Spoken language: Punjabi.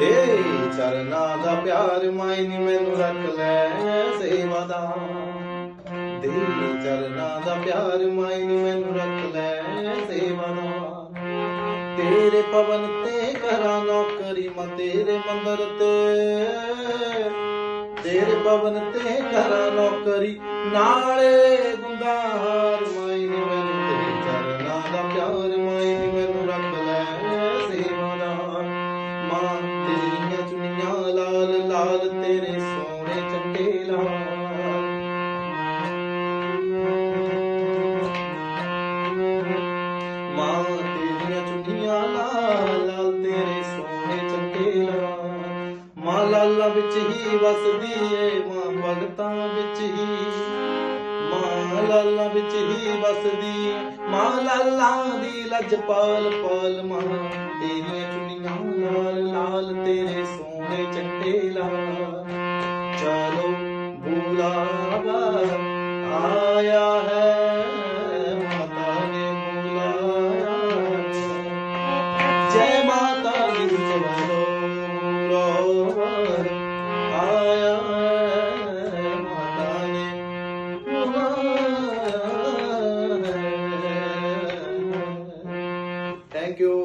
ਦੇ ਚਰਨਾਂ ਦਾ ਪਿਆਰ ਮਾਇਨੀ ਮੈਨੂੰ ਰੱਖ ਲੈ ਸੇਵਾ ਦਾ। ਦੇ ਚਰਨਾਂ ਦਾ ਪਿਆਰ ਮਾਇਨੀ ਮੈਨੂੰ ਰੱਖ ਲੈ ਸੇਵਾ ਦਾ। ਤੇਰੇ ਪਵਨ ਤੇ ਕਰਾਂ ਨੌਕਰੀ ਮੈਂ ਤੇਰੇ ਮੰਦਰ ਤੇ। ਤੇਰੇ ਪਵਨ ਤੇ ਕਰਾਂ ਨੌਕਰੀ, ਨਾਲੇ ਗੁੰਦਾਰ ਮਾਂ ਤੇਰੀਆਂ ਮਾਂ ਲਾਲਾ ਵਿੱਚ ਹੀ ਵਸਦੀ ਏ, ਮਾਂ ਭਗਤਾਂ ਵਿੱਚ ਹੀ। ਮਾਂ ਲਾਲਾ ਵਿੱਚ ਹੀ ਵਸਦੀ ਏ ਮਾਂ ਲਾਲਾ ਦੀ ਲੱਜ ਪਾਲ ਪਾਲ। ਮਾਂ ਤੇਰੀਆਂ ਚੁੰਨੀਆਂ ਲਾਲ ਲਾਲ ਤੇਰੇ ਸੋਹਣੇ ਚੰਗੇ ਲਾਲ ਚਲੋ थैंक्यू